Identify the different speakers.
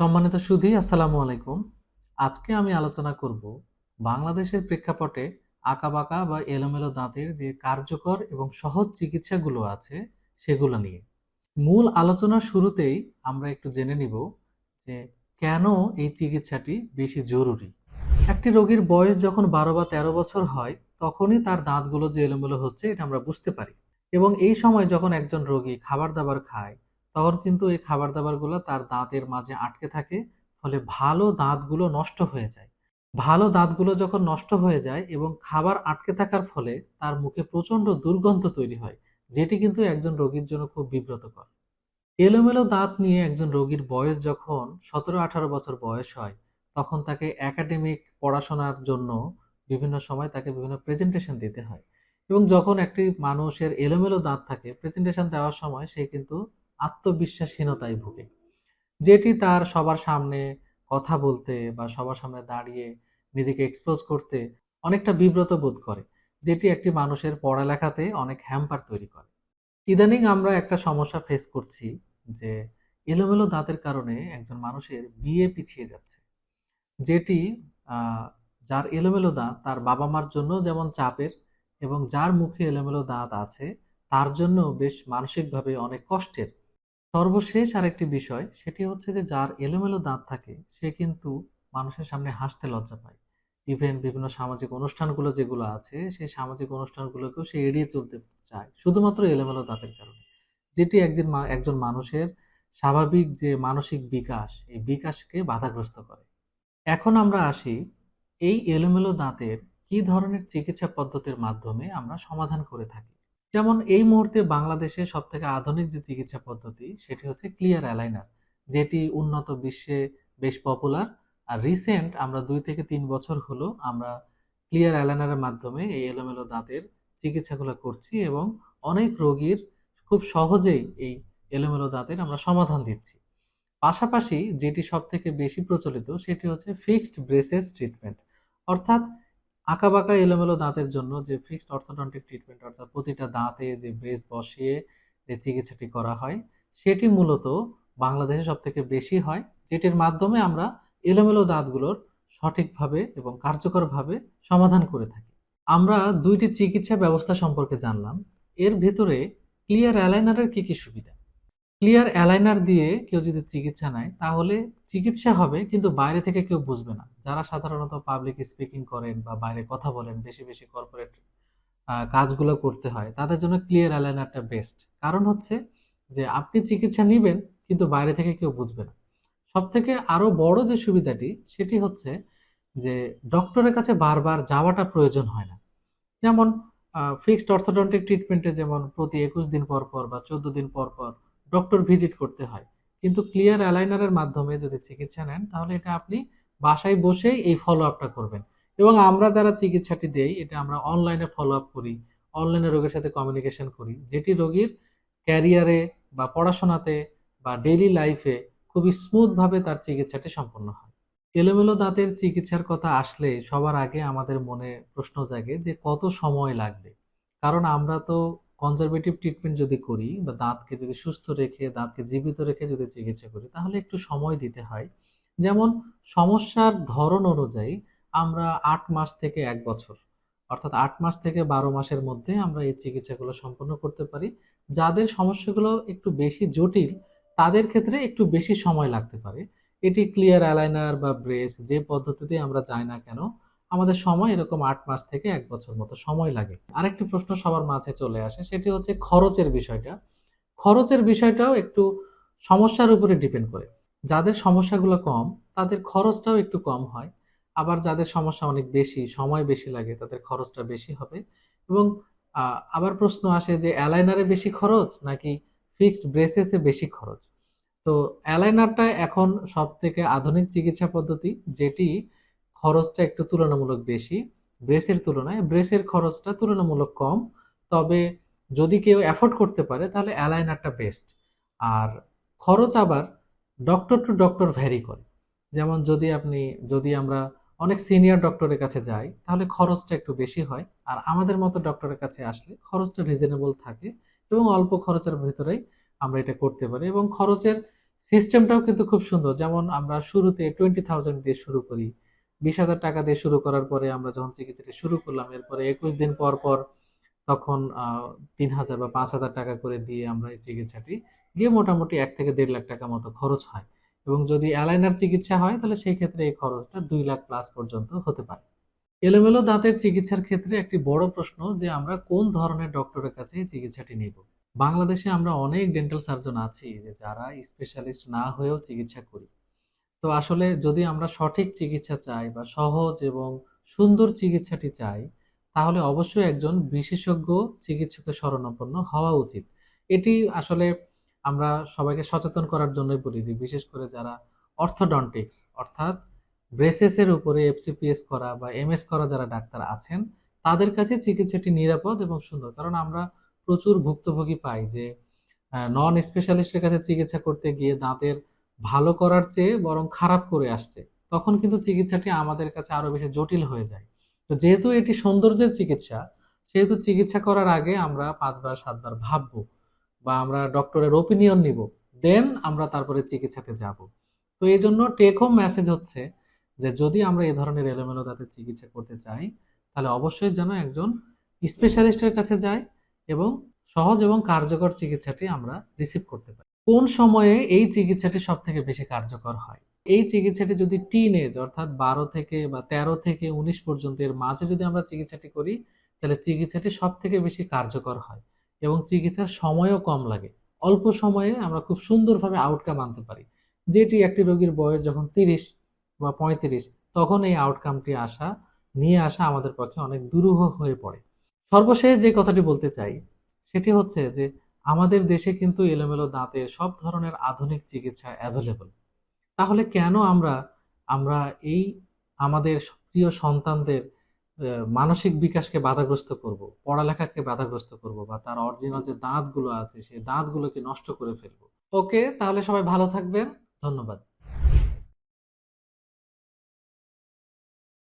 Speaker 1: সম্মানিত সুধী, আসসালামু আলাইকুম। আজকে আমি আলোচনা করব বাংলাদেশের প্রেক্ষাপটে আঁকাবাঁকা বা এলোমেলো দাঁতের যে কার্যকর এবং সহজ চিকিৎসাগুলো আছে সেগুলো নিয়ে। মূল আলোচনার শুরুতেই আমরা একটু জেনে নিব যে কেন এই চিকিৎসাটি বেশি জরুরি। একটি রোগীর বয়স যখন বারো বা তেরো বছর হয়, তখনই তার দাঁতগুলো যে এলোমেলো হচ্ছে, এটা আমরা বুঝতে পারি। এবং এই সময় যখন একজন রোগী খাবার দাবার খায় তখন কিন্তু এই খাবার দাবারগুলো তার দাঁতের মাঝে আটকে থাকে, ফলে ভালো দাঁতগুলো নষ্ট হয়ে যায়। ভালো দাঁতগুলো যখন নষ্ট হয়ে যায় এবং খাবার আটকে থাকার ফলে তার মুখে প্রচণ্ড দুর্গন্ধ তৈরি হয়, যেটি কিন্তু একজন রোগীর জন্য খুব বিব্রতকর। এলোমেলো দাঁত নিয়ে একজন রোগীর বয়স যখন সতেরো আঠারো বছর বয়স হয়, তখন তাকে একাডেমিক পড়াশোনার জন্য বিভিন্ন সময় তাকে বিভিন্ন প্রেজেন্টেশন দিতে হয়। এবং যখন একটি মানুষের এলোমেলো দাঁত থাকে, প্রেজেন্টেশন দেওয়ার সময় সে কিন্তু আত্মবিশ্বাসহীনতায় ভুগে। যেটি তার সবার সামনে কথা বলতে বা সবার সামনে দাঁড়িয়ে নিজেকে এক্সপোজ করতে অনেকটা বিব্রত বোধ করে, যেটি একটি মানুষের পড়ালেখাতে অনেক হ্যাম্পার তৈরি করে। ইদানিং আমরা একটা সমস্যা ফেস করছি যে এলোমেলো দাঁতের কারণে একজন মানুষের বিয়ে পিছিয়ে যাচ্ছে। যেটি যার এলোমেলো দাঁত তার বাবা মার জন্য যেমন চাপের এবং যার মুখে এলোমেলো দাঁত আছে, তার জন্য বেশ মানসিকভাবে অনেক কষ্টের। সর্বশেষ আরেকটি বিষয়, সেটি হচ্ছে যে যার এলোমেলো দাঁত থাকে, সে কিন্তু মানুষের সামনে হাসতে লজ্জা পায়। ইভেন বিভিন্ন সামাজিক অনুষ্ঠানগুলো যেগুলো আছে, সেই সামাজিক অনুষ্ঠানগুলোকেও সে এড়িয়ে চলতে চায়, শুধুমাত্র এলোমেলো দাঁতের কারণে। যেটি একজন একজন মানুষের স্বাভাবিক যে মানসিক বিকাশ, এই বিকাশকে বাধাগ্রস্ত করে। এখন আমরা আসি, এই এলোমেলো দাঁতের কি ধরনের চিকিৎসা পদ্ধতির মাধ্যমে আমরা সমাধান করে থাকি? যেমন এই মুহূর্তে বাংলাদেশে সব থেকে আধুনিক যে চিকিৎসা পদ্ধতি, সেটি হচ্ছে ক্লিয়ার অ্যালাইনার যেটি উন্নত বিশ্বে বেশ পপুলার আর রিসেন্ট আমরা দুই থেকে তিন বছর হলো আমরা ক্লিয়ার অ্যালাইনারের মাধ্যমে এই এলোমেলো দাঁতের চিকিৎসাগুলো করছি এবং অনেক রোগীর খুব সহজেই এই এলোমেলো দাঁতের আমরা সমাধান দিচ্ছি। পাশাপাশি যেটি সব থেকে বেশি প্রচলিত, সেটি হচ্ছে ফিক্সড ব্রেসেস ট্রিটমেন্ট অর্থাৎ আঁকাবাঁকা এলোমেলো দাঁতের জন্য যে ফিক্সড অর্থোডন্টিক ট্রিটমেন্ট অর্থাৎ প্রতিটা দাঁতে যে ব্রেস বসিয়ে যে চিকিৎসাটি করা হয়, সেটি মূলত বাংলাদেশে সব থেকে বেশি হয়, যেটির মাধ্যমে আমরা এলোমেলো দাঁতগুলোর সঠিকভাবে এবং কার্যকরভাবে সমাধান করে থাকি। আমরা দুইটি চিকিৎসা ব্যবস্থা সম্পর্কে জানলাম। এর ভেতরে ক্লিয়ার অ্যালাইনারের কি কি সুবিধা? ক্লিয়ার অ্যালাইনার দিয়ে কেউ যদি চিকিৎসা নেয়, তাহলে চিকিৎসা হবে, কিন্তু বাইরে থেকে কেউ বুঝবে না। যারা সাধারণত পাবলিক স্পিকিং করেন বা বাইরে কথা বলেন, বেশি বেশি কর্পোরেট কাজগুলো করতে হয়, তাদের জন্য ক্লিয়ার অ্যালাইনারটা বেস্ট কারণ হচ্ছে যে, আপনি চিকিৎসা নেবেন, কিন্তু বাইরে থেকে কেউ বুঝবে না। সব থেকে আরও বড় যে সুবিধাটি, সেটি হচ্ছে যে, ডক্টরের কাছে বারবার যাওয়াটা প্রয়োজন হয় না। যেমন ফিক্সড অর্থোডন্টিক ট্রিটমেন্টে যেমন প্রতি একুশ দিন পর পর বা চোদ্দ দিন পর পর ডক্টর ভিজিট করতে হয়। কিন্তু ক্লিয়ার অ্যালাইনারের মাধ্যমে যদি চিকিৎসা নেন, তাহলে এটা আপনি বাসায় বসেই এই ফলো আপটা করবেন। এবং আমরা যারা চিকিৎসাটি দেই, এটা আমরা অনলাইনে ফলো আপ করি অনলাইনে রোগের সাথে কমিউনিকেশন করি। যেটি রোগীর ক্যারিয়ারে বা পড়াশোনাতে বা ডেইলি লাইফে খুবই স্মুথভাবে তার চিকিৎসাটি সম্পন্ন হয়। এলোমেলো দাঁতের চিকিৎসার কথা আসলে সবার আগে আমাদের মনে প্রশ্ন জাগে যে কত সময় লাগবে? কারণ আমরা তো কনজারভেটিভ ট্রিটমেন্ট যদি করি বা দাঁতকে যদি সুস্থ রেখে, দাঁতকে জীবিত রেখে যদি চিকিৎসা করি, তাহলে একটু সময় দিতে হয়। যেমন সমস্যার ধরন অনুযায়ী আমরা আট মাস থেকে এক বছর, অর্থাৎ আট মাস থেকে বারো মাসের মধ্যে আমরা এই চিকিৎসাগুলো সম্পন্ন করতে পারি। যাদের সমস্যাগুলো একটু বেশি জটিল, তাদের ক্ষেত্রে একটু বেশি সময় লাগতে পারে। এটি ক্লিয়ার অ্যালাইনার বা ব্রেস যে পদ্ধতিতে আমরা যাই না কেন আমাদের সময় এরকম আট মাস থেকে এক বছর মতো সময় লাগে। আরেকটি প্রশ্ন সবার মাঝে চলে আসে, সেটি হচ্ছে খরচের বিষয়টা। খরচের বিষয়টাও একটু সমস্যার উপরে ডিপেন্ড করে। যাদের সমস্যাগুলো কম, তাদের খরচটাও একটু কম হয়। আবার যাদের সমস্যা অনেক বেশি, সময় বেশি লাগে, তাদের খরচটা বেশি হবে। এবং আবার প্রশ্ন আসে যে অ্যালাইনারে বেশি খরচ নাকি ফিক্সড ব্রেসেসে বেশি খরচ? তো অ্যালাইনারটা এখন সব থেকে আধুনিক চিকিৎসা পদ্ধতি, যেটি খরচটা একটু তুলনামূলক বেশি, ব্রেসের তুলনায়। ব্রেসের খরচটা তুলনামূলক কম, তবে যদি কেউ অ্যাফোর্ড করতে পারে, তাহলে অ্যালাইনারটা বেস্ট। আর খরচ আবার ডক্টর টু ডক্টর ভ্যারি করে। যেমন যদি আপনি, যদি আমরা অনেক সিনিয়র ডক্টরের কাছে যাই, তাহলে খরচটা একটু বেশি হয়। আর আমাদের মতো ডক্টরের কাছে আসলে খরচটা রিজনেবল থাকে এবং অল্প খরচের ভিতরেই আমরা এটা করতে পারি। এবং খরচের সিস্টেমটাও কিন্তু খুব সুন্দর। যেমন আমরা শুরুতে টোয়েন্টি থাউজেন্ড দিয়ে শুরু করি। বিশ হাজার টাকা দিয়ে শুরু করার পরে আমরা যখন চিকিৎসাটি শুরু করলাম, এরপরে একুশ দিন পর পর তখন তিন হাজার বা পাঁচ হাজার টাকা করে দিয়ে আমরা এই চিকিৎসাটি গিয়ে মোটামুটি এক থেকে দেড় লাখ টাকা মতো খরচ হয়। এবং যদি অ্যালাইনার চিকিৎসা হয়, তাহলে সেই ক্ষেত্রে এই খরচটা দুই লাখ প্লাস পর্যন্ত হতে পারে। এলোমেলো দাঁতের চিকিৎসার ক্ষেত্রে একটি বড় প্রশ্ন যে আমরা কোন ধরনের ডক্টরের কাছে চিকিৎসাটি নিব? বাংলাদেশে আমরা অনেক ডেন্টাল সার্জন আছি যে যারা স্পেশালিস্ট না হয়েও চিকিৎসা করি। তো আসলে যদি আমরা সঠিক চিকিৎসা চাই বা সহজ এবং সুন্দর চিকিৎসাটি চাই, তাহলে অবশ্যই একজন বিশেষজ্ঞ চিকিৎসকের শরণাপন্ন হওয়া উচিত। এটি আসলে আমরা সবাইকে সচেতন করার জন্যই বলি যে, বিশেষ করে যারা অর্থোডন্টিক্স অর্থাৎ ব্রেসেসের উপরে এফসিপিএস করা বা এমএস করা যারা ডাক্তার আছেন, তাদের কাছে চিকিৎসাটি নিরাপদ এবং সুন্দর। কারণ আমরা প্রচুর ভুক্তভোগী পাই যে নন স্পেশালিস্টের কাছে চিকিৎসা করতে গিয়ে দাঁতের ভালো করার চেয়ে বরং খারাপ করে আসছে। তখন কিন্তু চিকিৎসাটি আমাদের কাছে আরও বেশি জটিল হয়ে যায়। তো যেহেতু এটি সৌন্দর্যের চিকিৎসা, সেহেতু চিকিৎসা করার আগে আমরা পাঁচবার, সাতবার ভাববো বা আমরা ডক্টরের ওপিনিয়ন নিব। দেন আমরা তারপরে চিকিৎসাতে যাব। তো এই জন্য টেক হোম মেসেজ হচ্ছে যে যদি আমরা এই ধরনের এলোমেলো দাঁতের চিকিৎসা করতে চাই, তাহলে অবশ্যই যেন একজন স্পেশালিস্টের কাছে যাই এবং সহজ এবং কার্যকর চিকিৎসাটি আমরা রিসিভ করতে পারি। কোন সময়ে এই চিকিৎসাটি সব থেকে বেশি কার্যকর হয়? এই চিকিৎসাটি যদি টিন এজ অর্থাৎ বারো থেকে বা তেরো থেকে উনিশ পর্যন্ত এর মাঝে যদি আমরা চিকিৎসাটি করি, তাহলে চিকিৎসাটি সব থেকে বেশি কার্যকর হয় এবং চিকিৎসার সময়ও কম লাগে। অল্প সময়ে আমরা খুব সুন্দরভাবে আউটকাম আনতে পারি। যেটি একটি রোগীর বয়স যখন তিরিশ বা পঁয়ত্রিশ, তখন এই আউটকামটি আসা, নিয়ে আসা আমাদের পক্ষে অনেক দুরূহ হয়ে পড়ে। সর্বশেষ যে কথাটি বলতে চাই, সেটি হচ্ছে যে আমাদের দেশে কিন্তু এলোমেলো দাঁতে সব ধরনের আধুনিক চিকিৎসা অ্যাভেলেবল তাহলে কেন আমরা আমরা এই আমাদের প্রিয় সন্তানদের মানসিক বিকাশকে বাধাগ্রস্ত করব, পড়ালেখাকে বাধাগ্রস্ত করব বা তার অরিজিনাল যে দাঁতগুলো আছে সেই দাঁতগুলোকে নষ্ট করে ফেলব? ওকে, তাহলে সবাই ভালো থাকবেন। ধন্যবাদ।